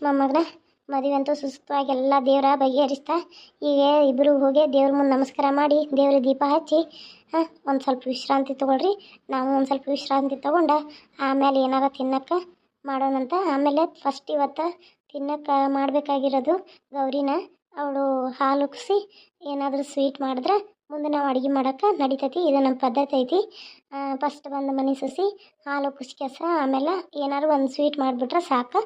ಮೊಮ್ಮಗನ ಮದುವೆ ಅಂತೂ ಸುಸ್ತವಾಗಿ ಎಲ್ಲ ದೇವರ ಬಗೆಹರಿಸ್ತಾ ಈಗ ಇಬ್ಬರು ಹೋಗಿ ದೇವ್ರ ಮುಂದೆ ನಮಸ್ಕಾರ ಮಾಡಿ ದೇವ್ರ ದೀಪ ಹಚ್ಚಿ, ಹಾಂ, ಒಂದು ಸ್ವಲ್ಪ ವಿಶ್ರಾಂತಿ ತೊಗೊಳ್ರಿ. ನಾವು ಒಂದು ಸ್ವಲ್ಪ ವಿಶ್ರಾಂತಿ ತೊಗೊಂಡು ಆಮೇಲೆ ಏನಾರ ತಿನ್ನಕ್ಕೆ ಮಾಡೋಣಂತ ಆಮೇಲೆ ಫಸ್ಟ್ ಇವತ್ತು ತಿನ್ನಕ್ಕೆ ಮಾಡಬೇಕಾಗಿರೋದು ಗೌರಿನ. ಅವಳು ಹಾಲು ಉಕ್ಸಿ ಏನಾದರೂ ಸ್ವೀಟ್ ಮಾಡಿದ್ರೆ ಮುಂದೆ ನಾವು ಅಡುಗೆ ಮಾಡೋಕ್ಕೆ ನಡಿತೈತಿ, ಇದು ನಮ್ಮ ಪದ್ಧತಿ ಐತಿ. ಫಸ್ಟ್ ಬಂದು ಮನೆ ಸಸಿ ಹಾಲು ಕುಸ್ಕೆಸ ಆಮೇಲೆ ಏನಾದ್ರು ಒಂದು ಸ್ವೀಟ್ ಮಾಡಿಬಿಟ್ರೆ ಸಾಕು.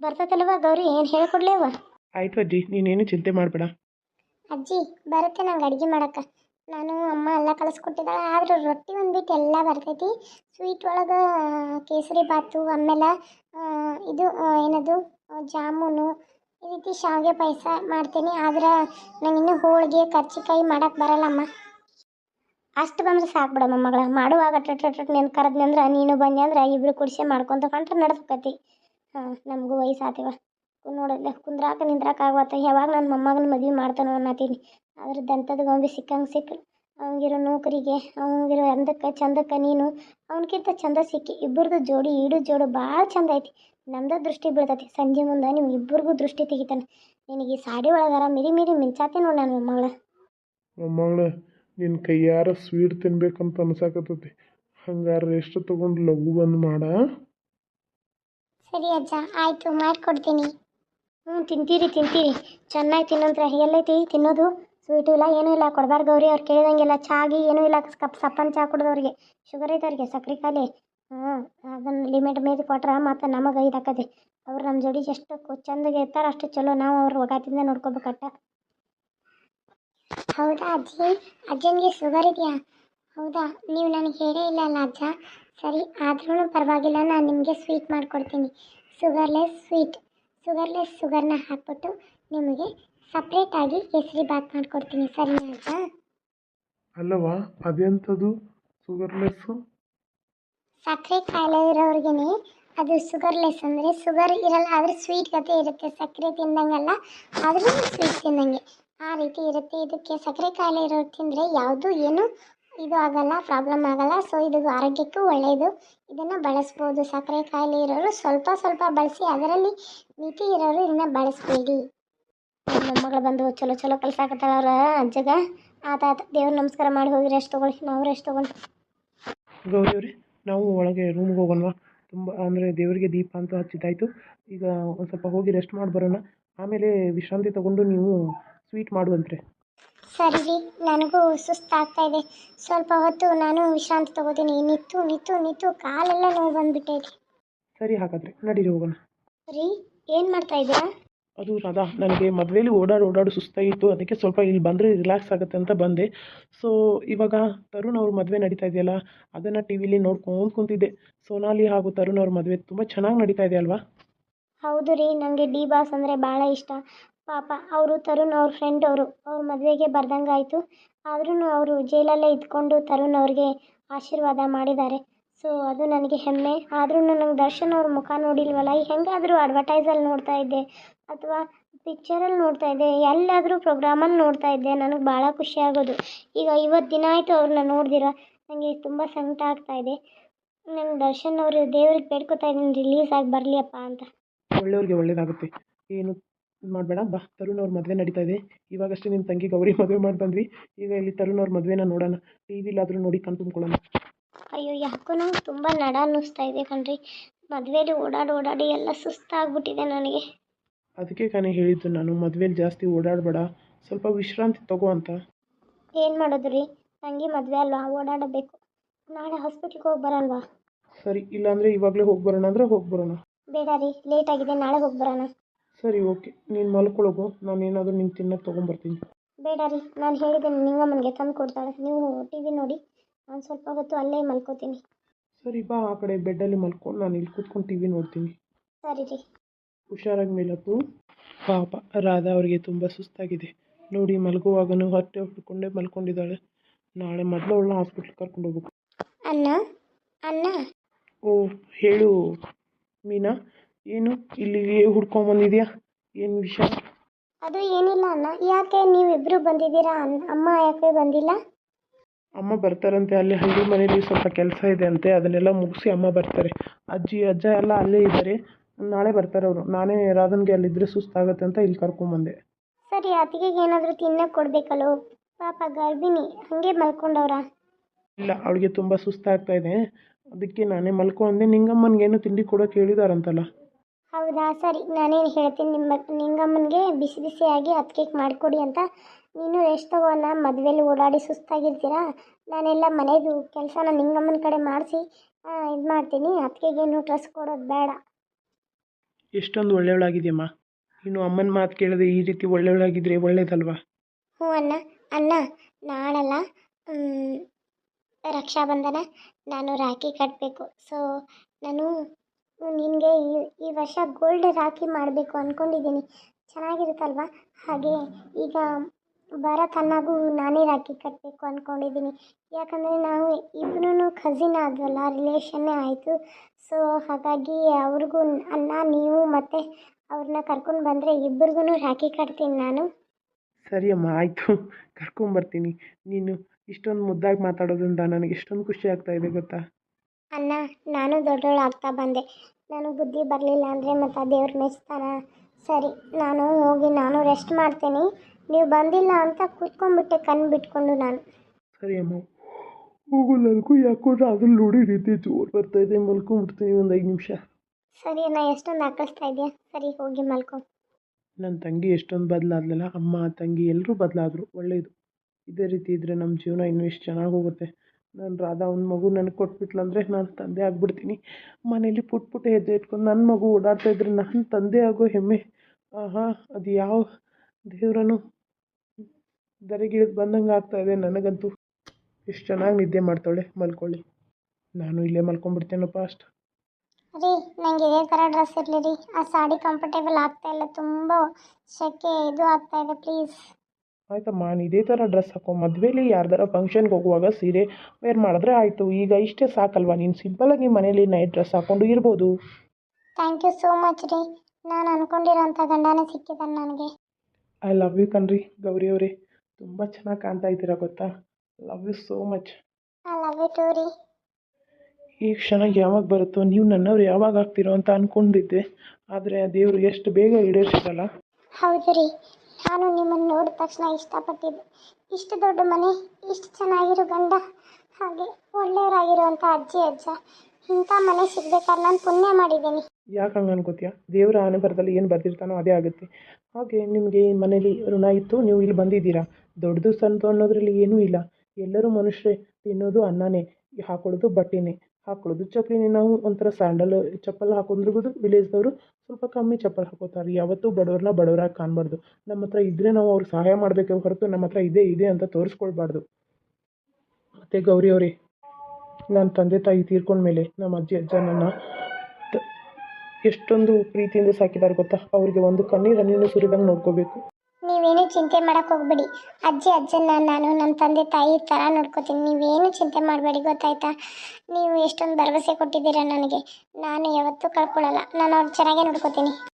ಬರ್ತೈತಲ್ವ ಗೌರಿ? ಏನು ಹೇಳ್ಕೊಡ್ಲೇವ ಆಯ್ತು ಅಜ್ಜಿ ನೀನೇನು ಚಿಂತೆ ಮಾಡಬೇಡ. ಅಜ್ಜಿ ಬರುತ್ತೆ ನಂಗೆ ಅಡುಗೆ ಮಾಡಕ್ಕ. ನಾನು ಅಮ್ಮ ಎಲ್ಲ ಕಲಿಸ್ಕೊಟ್ಟಿದ್ದಾಳೆ ಆದರೂ ರೊಟ್ಟಿ ಒಂದು ಬಿಟ್ಟು ಎಲ್ಲ ಬರ್ತೈತಿ. ಸ್ವೀಟ್ ಒಳಗೆ ಕೇಸರಿ ಬಾತು ಆಮೇಲೆ ಇದು ಏನದು ಜಾಮೂನು ಈ ರೀತಿ ಶಾವಿಗೆ ಪಾಯಸ ಮಾಡ್ತೀನಿ. ಆದ್ರೆ ನಂಗೆ ಇನ್ನೂ ಹೋಳಿಗೆ ಕರ್ಚಿಕಾಯಿ ಮಾಡಕ್ಕೆ ಬರಲ್ಲಮ್ಮ. ಅಷ್ಟು ಬಂದ್ರೆ ಸಾಕು ಬಿಡಮ್ಮ ಮಗಳ. ಮಾಡುವಾಗ ಟ್ರಟ್ ಟ್ರಟ್ ನೆನ್ ನೀನು ಕರೆದ್ನಂದ್ರೆ ನೀನು ಬಂದೆ ಅಂದ್ರೆ ಇಬ್ಬರು ಕುಡಿಸಿ ಮಾಡ್ಕೊತ ಹೊಂಟ್ರೆ ನಡ್ದಕತಿ ಹಾಂ ನಮಗೂ ವಯಸ್ಸಾತಿವ. ನೋಡಲ್ಲ ಕುಂದ್ರಾಕ ನಿಂದ್ರಾಕ ಆಗವತ್ತ ಯಾವಾಗ ನನ್ನ ಮೊಮ್ಮಗನ ಮದುವೆ ಮಾಡ್ತಾನೋ ಅನ್ನತೀನಿ ಆದ್ರೆ ದಂತದ ಗೊಂಬೆ ಸಿಕ್ಕಂಗೆ ಸಿಕ್ಕ ಅವಂಗಿರೋ ನೌಕರಿಗೆ ಅವಂಗಿರೋ ಅಂದಕ್ಕೆ, ಚಂದಕ್ಕೆ ನೀನು ಅವನಕ್ಕಿಂತ ಚಂದ ಸಿಕ್ಕಿ, ಇಬ್ಬರದು ಜೋಡಿ, ಈಡು ಜೋಡಿ ಭಾಳ ಚಂದ ಐತಿ. ನಮ್ದು ದೃಷ್ಟಿ ಬೀಳ್ತೈತಿ. ಸಂಜೆ ಮುಂದೆ ನಿಮ್ಮ ಇಬ್ಬರಿಗೂ ದೃಷ್ಟಿ ತೆಗಿತಾನೆ. ನಿನಗೆ ಈ ಸಾಡಿ ಒಳಗಾರ ಮಿರಿ ಮಿರಿ ಮಿಂಚಾತಿ ನೋಡಿ ನನ್ನ ಮೊಮ್ಮಗಳ. ಮೊಮ್ಮಗಳ ನಿನ್ನ ಕೈಯಾರ ಸ್ವೀಟ್ ತಿನ್ಬೇಕಂತ ಅನ್ಸಾಕತ್ತೈತಿ. ಹಂಗಾರೆ ಎಷ್ಟು ತೊಗೊಂಡು ಲಘು ಬಂದು ಮಾಡ? ಸರಿ ಅಜ್ಜ ಆಯಿತು ಮಾಡಿಕೊಡ್ತೀನಿ. ಹ್ಞೂ ತಿಂತೀರಿ ತಿಂತೀರಿ. ಚೆನ್ನಾಗಿ ತಿನ್ನೋಂತ್ರ ಎಲ್ಲೈತಿ ತಿನ್ನೋದು? ಸ್ವೀಟು ಇಲ್ಲ ಏನೂ ಇಲ್ಲ ಕೊಡಬಾರ್ದು ಗೌರಿ ಅವ್ರು ಕೇಳಿದಂಗೆಲ್ಲ ಚಾಗಿ ಏನೂ ಇಲ್ಲ ಕಪ್ ಸಪ್ಪನ್ ಚಾ ಕುಡ್ದವ್ರಿಗೆ. ಶುಗರ್ ಐತೆ ಅವ್ರಿಗೆ ಸಕ್ರೆ ಖಾಲಿ. ಹ್ಞೂ ಅದನ್ನು ಲಿಮಿಟ್ ಮೇಲೆ ಕೊಟ್ರೆ ಮತ್ತು ನಮಗೆ ಐದು ಹಾಕದೆ ಅವ್ರು ನಮ್ಮ ಜೋಡಿ ಎಷ್ಟು ಚಂದಗೆ ಇರ್ತಾರೆ ಅಷ್ಟು ಚಲೋ ನಾವು ಅವ್ರ ಒಗಾತಿಂದ ನೋಡ್ಕೋಬೇಕಟ್ಟ. ಹೌದಾ ಅಜ್ಜಿ? ಅಜ್ಜನಿಗೆ ಶುಗರ್ ಇದೆಯಾ? ಹೌದಾ? ನೀವು ನನಗೆ ಹೇಳೇ ಇಲ್ಲ ಅಲ್ಲ ಅಜ್ಜ ಸರಿ ಆದ್ರೂ ಪರವಾಗಿಲ್ಲ ನಾನು ನಿಮಗೆ ಸ್ವೀಟ್ ಮಾಡಿಕೊಡ್ತೀನಿ. Sugarless sweet. ಶುಗರ್ಲೆಸ್ ಶುಗರ್ನ ಹಾಕ್ಬಿಟ್ಟು ನಿಮಗೆ ಸಪ್ರೇಟಾಗಿ ಕೇಸರಿ ಬಾತ್ ಮಾಡಿಕೊಡ್ತೀನಿ. ಸರಿ ಅಜ್ಜ ಅಲ್ಲವಾ ಅದೆಂಥದ್ದು ಶುಗರ್ಲೆಸ್ಸು? ಸಕ್ಕರೆ ಕಾಯಿಲೆ ಇರೋರಿಗೇ ಅದು ಶುಗರ್ಲೆಸ್ ಅಂದರೆ ಶುಗರ್ ಇರಲ್ಲ ಆದರೆ ಸ್ವೀಟ್ ಗತೆ ಇರುತ್ತೆ. ಸಕ್ಕರೆ ತಿಂದಂಗಲ್ಲ ಆದರೂ ಸ್ವೀಟ್ ತಿಂದಂಗೆ. ಆ ರೀತಿ ಇರುತ್ತೆ. ಇದಕ್ಕೆ ಸಕ್ಕರೆ ಕಾಯಿಲೆ ಇರೋರು ತಿಂದರೆ ಯಾವುದೂ ಏನು ಇದು ಆಗಲ್ಲ ಪ್ರಾಬ್ಲಮ್ ಆಗಲ್ಲ. ಸೊ ಇದು ಆರೋಗ್ಯಕ್ಕೂ ಒಳ್ಳೆಯದು ಇದನ್ನು ಬಳಸ್ಬೋದು. ಸಕ್ಕರೆ ಕಾಯಿಲೆ ಇರೋರು ಸ್ವಲ್ಪ ಸ್ವಲ್ಪ ಬಳಸಿ, ಅದರಲ್ಲಿ ಮಿತಿ ಇರೋರು ಇದನ್ನು ಬಳಸಬೇಡಿ. ಮೊಮ್ಮಗಳು ಬಂದು ಚಲೋ ಚಲೋ ಕಲ್ಸಾಕತ್ತಾಳ ಅವ್ರ ಅಜ್ಜಗ. ಆತ ಆತ, ದೇವ್ರ ನಮಸ್ಕಾರ ಮಾಡಿ ಹೋಗಿ ರೆಸ್ಟ್ ತೊಗೊಳ್ಳಿ. ನಾವು ರೆಸ್ಟ್ ತೊಗೊಂಡು ನಾವು ಒಳಗೆ ರೂಮ್ಗೆ ಹೋಗೋಣ ತುಂಬ, ಅಂದರೆ ದೇವರಿಗೆ ದೀಪ ಅಂತ ಹಚ್ಚಿದ್ದಾಯಿತು. ಈಗ ಒಂದು ಸ್ವಲ್ಪ ಹೋಗಿ ರೆಸ್ಟ್ ಮಾಡಿ ಬರೋಣ. ಆಮೇಲೆ ವಿಶ್ರಾಂತಿ ತಗೊಂಡು ನೀವು ಸ್ವೀಟ್ ಮಾಡುವಂತ್ರೆ. ಸರಿ ರೀ ನನಗೂ ಸುಸ್ತಾಗ್ತಾ ಇದೆ. ಸ್ವಲ್ಪ ಹೊತ್ತು ನಾನು ವಿಶ್ರಾಂತಿ ತಗೋತೀನಿ. ನಿತ್ತು ನಿತ್ತು ನಿತ್ತು ಕಾಲೆಲ್ಲ ನೋವು ಬಂದ್ಬಿಟ್ಟೈತೆ. ಸರಿ ಹಾಗಾದರೆ ನಡೀರಿ ಹೋಗೋಣ. ರೀ ಏನು ಮಾಡ್ತಾ ಇದ್ದೀರಾ? ಅದು ರಾಧಾ ನನಗೆ ಮದುವೆಲಿ ಓಡಾಡಿ ಓಡಾಡಿ ಸುಸ್ತಾಗಿತ್ತು ಅದಕ್ಕೆ ಸ್ವಲ್ಪ ಇಲ್ಲಿ ಬಂದರೆ ರಿಲ್ಯಾಕ್ಸ್ ಆಗುತ್ತೆ ಅಂತ ಬಂದೆ. ಸೊ ಇವಾಗ ತರುಣ್ ಅವ್ರ ಮದುವೆ ನಡೀತಾ ಇದೆಯಲ್ಲ ಅದನ್ನು ಟಿ ವಿಲಿ ನೋಡ್ಕೊಂಡು ಕುಂತಿದ್ದೆ. ಸೋನಾಲಿ ಹಾಗೂ ತರುಣ್ ಅವ್ರ ಮದುವೆ ತುಂಬ ಚೆನ್ನಾಗಿ ನಡೀತಾ ಇದೆ ಅಲ್ವಾ? ಹೌದು ರೀ ನನಗೆ ಡಿ ಬಾಸ್ ಅಂದರೆ ಭಾಳ ಇಷ್ಟ. ಪಾಪ ಅವರು ತರುಣ್ ಅವ್ರ ಫ್ರೆಂಡ್ ಅವರು, ಅವ್ರ ಮದುವೆಗೆ ಬರ್ದಂಗೆ ಆಯಿತು. ಆದ್ರೂ ಅವರು ಜೈಲಲ್ಲೇ ಇದ್ದುಕೊಂಡು ತರುಣ್ ಅವ್ರಿಗೆ ಆಶೀರ್ವಾದ ಮಾಡಿದ್ದಾರೆ. ಸೊ ಅದು ನನಗೆ ಹೆಮ್ಮೆ. ಆದ್ರೂ ನಂಗೆ ದರ್ಶನ್ ಅವ್ರ ಮುಖ ನೋಡಿಲ್ವಲ್ಲ ಈಗ ಹೆಂಗಾದರೂ ಅಡ್ವರ್ಟೈಸಲ್ಲಿ ನೋಡ್ತಾ ಇದ್ದೆ. ಅಥವಾ ಪಿಕ್ಚರಲ್ಲಿ ನೋಡ್ತಾ ಇದ್ದೆ, ಎಲ್ಲಾದರೂ ಪ್ರೋಗ್ರಾಮಲ್ಲಿ ನೋಡ್ತಾ ಇದ್ದೆ, ನನಗೆ ಭಾಳ ಖುಷಿ ಆಗೋದು. ಈಗ ಇವತ್ತು ದಿನ ಆಯಿತು ಅವ್ರನ್ನ ನೋಡ್ದಿರ ನನಗೆ ತುಂಬ ಸಂಕಟ ಆಗ್ತಾ ಇದೆ. ನಂಗೆ ದರ್ಶನ್ ಅವರು ದೇವ್ರಿಗೆ ಬೇಡ್ಕೊತಾ ಇದ್ದೀನಿ ರಿಲೀಸ್ ಆಗಿ ಬರಲಿಯಪ್ಪ ಅಂತ. ಒಳ್ಳೆಯವ್ರಿಗೆ ಒಳ್ಳೇದಾಗುತ್ತೆ. ಏನು ಮಾಡಬೇಡ. ಬಾ ತರುಣ್ ಅವ್ರ ಮದುವೆ ನಡೀತಾ ಇದೆ. ಇವಾಗಷ್ಟೇ ನಿಮ್ಮ ತಂಗಿ ಗೌರಿ ಮದುವೆ ಮಾಡಿ ಬಂದ್ವಿ ಈಗ ಇಲ್ಲಿ ತರುಣ್ ಅವ್ರ ಮದುವೆನ ನೋಡೋಣ. ಟಿ ವಿಲಾದರೂ ನೋಡಿ ಕಣ್ ತುಂಬ್ಕೊಳ್ಳೋಣ. ಅಯ್ಯೋ ಯಾಕೋ ನಂಗೆ ತುಂಬ ನಡ ಅನ್ನಿಸ್ತಾ ಇದೆ ಕಣ್ರಿ. ಮದುವೆಯಲ್ಲಿ ಓಡಾಡಿ ಓಡಾಡಿ ಎಲ್ಲ ಸುಸ್ತಾಗ್ಬಿಟ್ಟಿದೆ ನನಗೆ. ಅದಕ್ಕೆ ಕಣೆ ಹೇಳಿದ್ದು ನಾನು ಮದುವೆಲಿ ಜಾಸ್ತಿ ಓಡಾಡಬೇಡ. ಸ್ವಲ್ಪ ವಿಶ್ರಾಂತಿ ತಗೋ ಅಂತ. ಏನು ಮಾಡೋದು ರೀ ತಂಗಿ ಮದುವೆ ಅಲ್ವಾ? ಓಡಾಡಬೇಕು. ನಾಳೆ ಹಾಸ್ಪಿಟ್ಲಿಗೆ ಹೋಗಿ ಬರೋಣವಾ ಸರಿ ಇಲ್ಲಾಂದರೆ ಇವಾಗಲೇ ಹೋಗಿ ಬರೋಣ ಅಂದರೆ ಹೋಗಿ ಬರೋಣ. ಬೇಡ ರೀ ಲೇಟ್ ಆಗಿದೆ. ನಾಳೆ ಹೋಗಿ ಬರೋಣ. ಸರಿ ಓಕೆ. ನೀನು ಮಲ್ಕೊಳ್ಳೋಗು ನಾನು ಏನಾದರೂ ನಿಂಗೆ ತಿನ್ನಕ್ಕೆ ತೊಗೊಂಬರ್ತೀನಿ. ಬೇಡ ರೀ. ನಾನು ಹೇಳಿದ್ದೀನಿ ನಿಂಗಮ್ಮನಿಗೆ ತಂದು ಕೊಡ್ತಾಳೆ. ನೀವು ಟಿ ವಿ ನೋಡಿ. ನಾನು ಸ್ವಲ್ಪ ಹೊತ್ತು ಅಲ್ಲೇ ಮಲ್ಕೋತೀನಿ. ಸರಿ ಬಾ ಆ ಕಡೆ ಬೆಡ್ಡಲ್ಲಿ ಮಲ್ಕೊಂಡು ನಾನು ಇಲ್ಲಿ ಕೂತ್ಕೊಂಡು ಟಿ ವಿ ನೋಡ್ತೀನಿ. ಸರಿ ರೀ. ಹುಷಾರಾಗಿ ಮೇಲಪ್ಪು ಪಾಪ ರಾಧಾ ಅವರಿಗೆ ತುಂಬ ಸುಸ್ತಾಗಿದೆ. ನೋಡಿ ಮಲಗುವಾಗನೂ ಹೊಟ್ಟೆ ಹುಡ್ಕೊಂಡೇ ಮಲ್ಕೊಂಡಿದ್ದಾಳೆ. ನಾಳೆ ಮೊದಲು ಅವಳನ್ನ ಹಾಸ್ಪಿಟ್ಲ್ ಕರ್ಕೊಂಡು ಹೋಗ್ಬೇಕು. ಅಣ್ಣ? ಅಣ್ಣ? ಓ ಹೇಳು. ಮೀನಾ? ಏನು ಇಲ್ಲಿಗೆ ಹುಡ್ಕೊಂಬಂದಿದ್ಯಾ ಏನು ವಿಷಯ? ಅದು ಏನಿಲ್ಲ ಅಣ್ಣ. ಯಾಕೆ ನೀವಿಬ್ರು ಬಂದಿದ್ದೀರಾ ಅನ್ ಅಮ್ಮ ಯಾಕೆ ಬಂದಿಲ್ಲ? ಅಮ್ಮ ಬರ್ತಾರಂತೆ ಅಲ್ಲಿ ಹಳ್ಳಿ ಮನೇಲಿ ಸ್ವಲ್ಪ ಕೆಲಸ ಇದೆ ಅಂತೆ ಅದನ್ನೆಲ್ಲ ಮುಗಿಸಿ ಅಮ್ಮ ಬರ್ತಾರೆ. ಅಜ್ಜಿ ಅಜ್ಜ ಎಲ್ಲ ಅಲ್ಲೇ ಇದ್ದಾರೆ. ನಾಳೆ ಬರ್ತಾರೆ ಅವರು. ನಾನೇ ರಾಧನ್ಗೆ ಅಲ್ಲಿದ್ದರೆ ಸುಸ್ತಾಗತ್ತೆ ಅಂತ ಇಲ್ಲಿ ಕರ್ಕೊಂಬಂದೆ ಸರಿ ಅತ್ತಿಗೆಗೆ ಏನಾದರೂ ತಿನ್ನಕ್ಕೆ ಕೊಡಬೇಕಲ್ಲೋ? ಪಾಪ ಗರ್ಭಿಣಿ ಹಾಗೆ ಮಲ್ಕೊಂಡವ್ರಾ? ಇಲ್ಲ ಅವಳಿಗೆ ತುಂಬ ಸುಸ್ತಾಗ್ತಾ ಇದೆ. ಅದಕ್ಕೆ ನಾನೇ ಮಲ್ಕೊಂಡೆ. ಅಂದೆ ನಿಂಗಮ್ಮನಿಗೇನು ತಿಂಡಿ ಕೊಡೋಕೆ ಹೇಳಿದಾರಂತಲ್ಲ? ಹೌದಾ? ಸರಿ ನಾನೇನು ಹೇಳ್ತೀನಿ ನಿಮ್ಮ ನಿಂಗಮ್ಮನಿಗೆ ಬಿಸಿ ಬಿಸಿಯಾಗಿ ಅತ್ತಿಗೆಗೆ ಮಾಡಿಕೊಡಿ ಅಂತ. ನೀನು ರೆಸ್ಟ್ ತಗೋಣ ಮದುವೆಲಿ ಓಡಾಡಿ ಸುಸ್ತಾಗಿರ್ತೀರಾ? ನಾನೆಲ್ಲ ಮನೆಯದು ಕೆಲಸನ ನಿಂಗಮ್ಮನ ಕಡೆ ಮಾಡಿಸಿ ಇದು ಮಾಡ್ತೀನಿ. ಅತ್ತಿಗೆಗೇನು ಡ್ರೆಸ್ ಕೊಡೋದು ಬೇಡ. ಎಷ್ಟೊಂದು ಒಳ್ಳೆಯವಳಾಗಿದೆಯಮ್ಮ. ಇನ್ನು ಅಮ್ಮನ ಮಾತು ಕೇಳಿದ್ರೆ ಈ ರೀತಿ ಒಳ್ಳೆಯವಳಾಗಿದ್ರೆ ಒಳ್ಳೇದಲ್ವಾ? ಹ್ಞೂ ಅಣ್ಣ. ಅಣ್ಣ ನಾಳಲ್ಲ ರಕ್ಷಾಬಂಧನ ನಾನು ರಾಖಿ ಕಟ್ಟಬೇಕು ಸೊ ನಾನು ನಿನಗೆ ಈ ಈ ವರ್ಷ ಗೋಲ್ಡ್ ರಾಖಿ ಮಾಡಬೇಕು ಅಂದ್ಕೊಂಡಿದ್ದೀನಿ ಚೆನ್ನಾಗಿರುತ್ತಲ್ವಾ? ಹಾಗೆ ಈಗ ಭರತ್ ತನ್ನಾಗೂ ನಾನೇ ರಾಖಿ ಕಟ್ಟಬೇಕು ಅಂದ್ಕೊಂಡಿದ್ದೀನಿ ಯಾಕಂದರೆ ನಾವು ಇಬ್ಬರೂ ಕಸಿನ್ ಆದ್ವಲ್ಲ ರಿಲೇಷನ್ನೇ ಆಯಿತು. ಸೊ ಹಾಗಾಗಿ ಅವ್ರಿಗೂ ಅಣ್ಣ, ನೀವು ಮತ್ತು ಅವ್ರನ್ನ ಕರ್ಕೊಂಡು ಬಂದರೆ ಇಬ್ಬರಿಗೂ ರಾಖಿ ಕಟ್ತೀನಿ ನಾನು. ಸರಿ ಅಮ್ಮ, ಆಯಿತು. ಕರ್ಕೊಂಬರ್ತೀನಿ ನೀನು ಇಷ್ಟೊಂದು ಮುದ್ದಾಗಿ ಮಾತಾಡೋದ್ರಿಂದ ನನಗೆ ಎಷ್ಟೊಂದು ಖುಷಿ ಆಗ್ತಾ ಇದೆ ಗೊತ್ತಾ? ಅಣ್ಣ ನಾನು ದೊಡ್ಡವಳು ಆಗ್ತಾ ಬಂದೆ. ನಾನು ಬುದ್ಧಿ ಬರಲಿಲ್ಲ ಅಂದರೆ ಮತ್ತು ಆ ದೇವ್ರು ಮೆಚ್ತಾನ? ಸರಿ ನಾನು ಹೋಗಿ ನಾನು ರೆಸ್ಟ್ ಮಾಡ್ತೀನಿ. ನೀವು ಬಂದಿಲ್ಲ ಅಂತ ಕೂತ್ಕೊಂಡ್ಬಿಟ್ಟೆ ಕಣ್ಣು ಬಿಟ್ಕೊಂಡು ನಾನು. ಸರಿ ಅಮ್ಮ. ಹೋಗು ನನಗೂ ಯಾಕೋ ಅದ್ರಲ್ಲಿ ನೋಡಿ ರೀತಿ ಜೋರು ಬರ್ತಾ ಇದೆ. ಮಲ್ಕೊಂಡ್ಬಿಡ್ತೀನಿ ಒಂದು ಐದು ನಿಮಿಷ. ಸರಿ ಅಣ್ಣ ಎಷ್ಟೊಂದು ಆಕಳಿಸ್ತಾ ಇದೆಯಾ? ಸರಿ ಹೋಗಿ ಮಲ್ಕೊ. ನನ್ನ ತಂಗಿ ಎಷ್ಟೊಂದು ಬದಲಾದ್ಲಲ್ಲ ಅಮ್ಮ ತಂಗಿ ಎಲ್ಲರೂ ಬದಲಾದ್ರು. ಒಳ್ಳೆಯದು ಇದೇ ರೀತಿ ಇದ್ದರೆ ನಮ್ಮ ಜೀವನ ಇನ್ನೂ ಎಷ್ಟು ಚೆನ್ನಾಗಿ ಹೋಗುತ್ತೆ. ನಾನು ರಾಧಾ ಒಂದು ಮಗು ನನಗೆ ಕೊಟ್ಬಿಟ್ಲಂದ್ರೆ ನಾನು ತಂದೆ ಆಗಿಬಿಡ್ತೀನಿ. ಮನೇಲಿ ಪುಟ್ ಪುಟ್ಟ ಹೆಜ್ಜೆ ಇಟ್ಕೊಂಡು ನನ್ನ ಮಗು ಓಡಾಡ್ತಾ ಇದ್ರೆ ನಾನು ತಂದೆ ಆಗೋ ಹೆಮ್ಮೆ. ಆಹಾ, ಅದು ಯಾವ ದೇವ್ರನು ಧರೆಗಿಳಿದು ಬಂದಂಗೆ ಆಗ್ತಾ ಇದೆ ನನಗಂತೂ. ಎಷ್ಟು ಚೆನ್ನಾಗಿ ನಿದ್ದೆ ಮಾಡ್ತಾಳೆ ಮಲ್ಕೊಳ್ಳಿ. ನಾನು ಇಲ್ಲೇ ಮಲ್ಕೊಂಡ್ಬಿಡ್ತೇನಪ್ಪ ಅಷ್ಟು. ರೀ, ನಂಗೆ ಇದೇ ಥರ ಡ್ರೆಸ್ ಇರಲಿ ರೀ. ಆ ಸಾಡಿ ಕಂಫರ್ಟೇಬಲ್ ಆಗ್ತಾ ಇಲ್ಲ, ತುಂಬ ಶೆಕೆ ಇದು ಆಗ್ತಾ ಇದೆ ಪ್ಲೀಸ್ ಆಯ್ತಮ್ಮ ನೀನು ಇದೇ ಥರ ಡ್ರೆಸ್ ಹಾಕೋ ಮದುವೆಲಿ ಯಾರ್ದಾರ ಫಂಕ್ಷನ್ಗೆ ಹೋಗುವಾಗ ಸೀರೆ ವೇರ್ ಮಾಡಿದ್ರೆ ಆಯಿತು. ಈಗ ಇಷ್ಟೇ ಸಾಕಲ್ವಾ? ನೀನು ಸಿಂಪಲಾಗಿ ಮನೇಲಿ ನೈಟ್ ಡ್ರೆಸ್ ಹಾಕೊಂಡು ಇರ್ಬೋದು. ಥ್ಯಾಂಕ್ ಯು ಸೋ ಮಚ್ ರೀ. ನಾನು ಅಂದ್ಕೊಂಡಿರೋಂಥ ಗಂಡನೇ ಸಿಕ್ಕಿದ್ದಾನೆ ನನಗೆ. ಐ ಲವ್ ಯು ಕಣ್ರಿ ಗೌರಿ ಅವರೇ. ತುಂಬ ಚೆನ್ನಾಗಿ ಕಾಣ್ತಾ ಇದ್ದೀರಾ ಗೊತ್ತಾ? Love you so much I love you too ರೀ. ಈ ಕ್ಷಣ ಯಾವಾಗ ಬರುತ್ತೋ ನೀವು ನನ್ನವ್ರು ಯಾವಾಗ ಆಗ್ತೀರೋ ಅಂತ ಅಂದ್ಕೊಂಡಿದ್ದೆ ಆದರೆ ದೇವರು ಎಷ್ಟು ಬೇಗ ಈಡೇರಿಸಿದಲ್ಲ. ಹೌದು ರೀ. ನಾನು ನಿಮ್ಮನ್ನು ನೋಡಿದ ತಕ್ಷಣ ಇಷ್ಟಪಟ್ಟಿದ್ದೆ. ಇಷ್ಟು ದೊಡ್ಡ ಮನೆ, ಇಷ್ಟು ಚೆನ್ನಾಗಿರೋ ಗಂಡ, ಹಾಗೆ ಒಳ್ಳೆಯವರಾಗಿರುವಂಥ ಅಜ್ಜಿ, ಅಜ್ಜ, ಇಂಥ ಮನೆ ಸಿಗ್ಬೇಕಾದ್ರೆ ನಾನು ಪುಣ್ಯ ಮಾಡಿದ್ದೀನಿ. ಯಾಕೆ ಹಂಗೆ ಅನ್ಕೋತೀಯ? ದೇವರ ಆನೆ ಬರದಲ್ಲಿ ಏನು ಬರ್ದಿರ್ತಾನೋ ಅದೇ ಆಗುತ್ತೆ. ಹಾಗೆ ನಿಮಗೆ ಮನೇಲಿ ಋಣ ಇತ್ತು, ನೀವು ಇಲ್ಲಿ ಬಂದಿದ್ದೀರಾ? ದೊಡ್ಡದು ಸಂತೋ ಅನ್ನೋದ್ರಲ್ಲಿ ಏನೂ ಇಲ್ಲ. ಎಲ್ಲರೂ ಮನುಷ್ಯರೇ, ತಿನ್ನೋದು ಅನ್ನನೇ, ಹಾಕೊಳ್ಳೋದು ಬಟ್ಟೆನೇ. ಹಾಕೊಳ್ಳೋದು ಚಪ್ಪಲಿನೇ ನಾವು ಒಂಥರ ಸ್ಯಾಂಡಲ್, ಚಪ್ಪಲ್ ಹಾಕೊಂಡ್ರಿಗೂ ವಿಲೇಜ್ದವರು ಸ್ವಲ್ಪ ಕಮ್ಮಿ ಚಪ್ಪಲ್ ಹಾಕೋತಾರೆ. ಯಾವತ್ತೂ ಬಡವ್ರನ್ನ ಬಡವರಾಗಿ ಕಾಣಬಾರ್ದು. ನಮ್ಮ ಹತ್ರ ಇದ್ದರೆ ನಾವು ಅವ್ರಿಗೆ ಸಹಾಯ ಮಾಡಬೇಕೇ ಹೊರತು ನಮ್ಮ ಹತ್ರ ಇದೆ ಇದೆ ಅಂತ ತೋರಿಸ್ಕೊಳ್ಬಾರ್ದು. ಮತ್ತು ಗೌರಿ ಅವರೇ ನನ್ನ ತಂದೆ ತಾಯಿ ತೀರ್ಕೊಂಡ್ಮೇಲೆ ನಮ್ಮ ಅಜ್ಜಿ ಅಜ್ಜ ನನ್ನ ಎಷ್ಟೊಂದು ಪ್ರೀತಿಯಿಂದ ಸಾಕಿದ್ದಾರೆ ಗೊತ್ತಾ? ಅವರಿಗೆ ಒಂದು ಕಣ್ಣೀರು ಹನಿಯನ್ನು ಸುರಿದಂಗೆ ನೋಡ್ಕೋಬೇಕು. ನೀವೇನು ಚಿಂತೆ ಮಾಡಕ್ಕೆ ಹೋಗ್ಬೇಡಿ. ಅಜ್ಜಿ ಅಜ್ಜನ ನಾನು ನನ್ನ ತಂದೆ, ತಾಯಿ ಥರ ನೋಡ್ಕೋತೀನಿ. ನೀವೇನು ಚಿಂತೆ ಮಾಡಬೇಡಿ, ಗೊತ್ತಾಯ್ತಾ? ನೀವು ಎಷ್ಟೊಂದು ಭರವಸೆ ಕೊಟ್ಟಿದ್ದೀರಾ ನನಗೆ. ನಾನು ಯಾವತ್ತೂ ಕಳ್ಕೊಳ್ಳಲ್ಲ. ನಾನು ಅವ್ರು ಚೆನ್ನಾಗೇ ನೋಡ್ಕೋತೀನಿ.